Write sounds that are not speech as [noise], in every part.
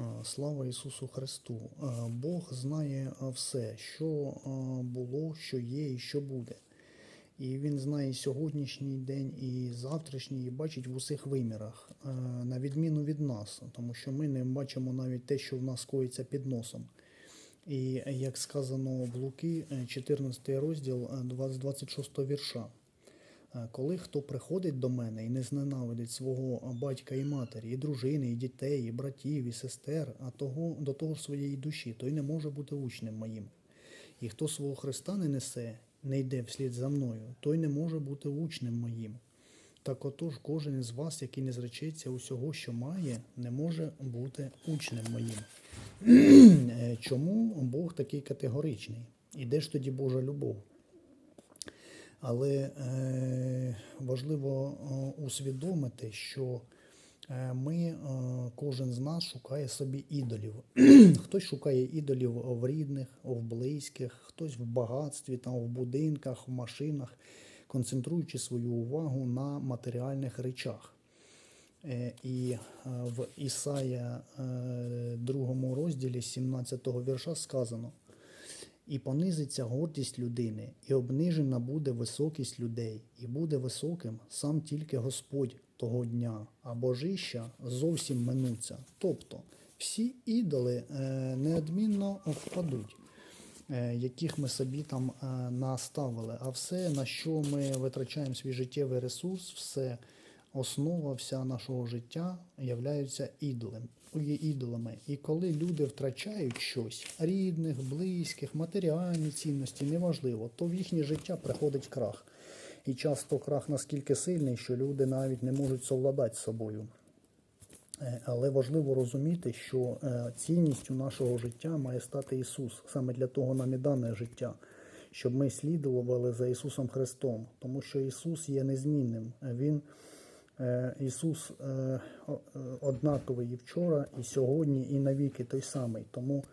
А, Слава Ісусу Христу! Бог знає все, що було, що є і що буде. І Він знає сьогоднішній день, і завтрашній, і бачить в усіх вимірах, на відміну від нас, тому що ми не бачимо навіть те, що в нас коїться під носом. І як сказано в Луки, е, 14 розділ, е, 20 26 вірша. Е, Коли хто приходить до мене і не зненавидить свого батька і матері, і дружини, і дітей, і братів, і сестер, а того до того ж своєї душі, той не може бути учнем моїм. І хто свого Христа не несе, не йде вслід за мною, той не може бути учнем моїм. Так отож, кожен із вас, який не зречеться усього, що має, не може бути учнем моїм. [clears throat] Е, Чому Бог такий категоричний? І де ж тоді Божа любов? Але е, важливо е, усвідомити, що е, ми, кожен з нас шукає собі ідолів. [clears throat] хтось шукає ідолів в рідних, в близьких, хтось в багатстві, там, в будинках, в машинах, концентруючи свою увагу на матеріальних речах. І в Ісая другому розділі 17 вірша сказано: І понизиться гордість людини, і обнижена буде високість людей, і буде високим сам тільки Господь того дня, а божища зовсім минуться. Тобто всі ідоли е, неодмінно впадуть, е, яких ми собі там е, наставили. А все, на що ми витрачаємо свій життєвий ресурс, все основа вся нашого життя являються ідолем, є ідолами. І коли люди втрачають щось рідних, близьких, матеріальні цінності, неважливо, то в їхнє життя приходить крах. І часто крах наскільки сильний, що люди навіть не можуть совладати з собою. Е, Але важливо розуміти, що е, цінністю нашого життя має стати Ісус. Саме для того нам і дане життя, щоб ми слідували за Ісусом Христом, тому що Ісус є незмінним. Він Ісус е, е, однаковий і вчора, і сьогодні, і навіки той самий. Тому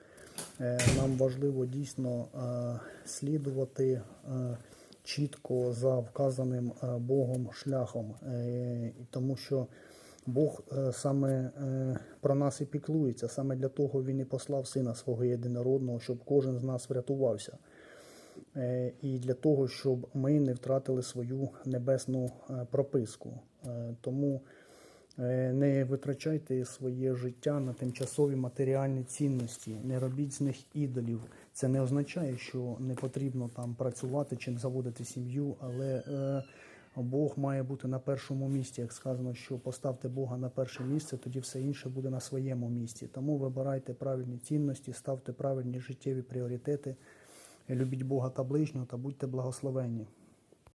е, нам важливо дійсно е, слідувати е, чітко за вказаним е, Богом шляхом, Е, тому що Бог е, саме е, про нас і піклується, саме для того Він і послав Сина свого єдинородного, щоб кожен з нас врятувався. Е, І для того, щоб ми не втратили свою небесну е, прописку. Е, Тому не витрачайте своє життя на тимчасові матеріальні цінності, не робіть з них ідолів. Це не означає, що не потрібно там працювати чи заводити сім'ю, але Бог має бути на першому місці. Як сказано, що поставте Бога на перше місце, тоді все інше буде на своєму місці. Тому вибирайте правильні цінності, ставте правильні життєві пріоритети, любіть Бога та ближнього та будьте благословенні.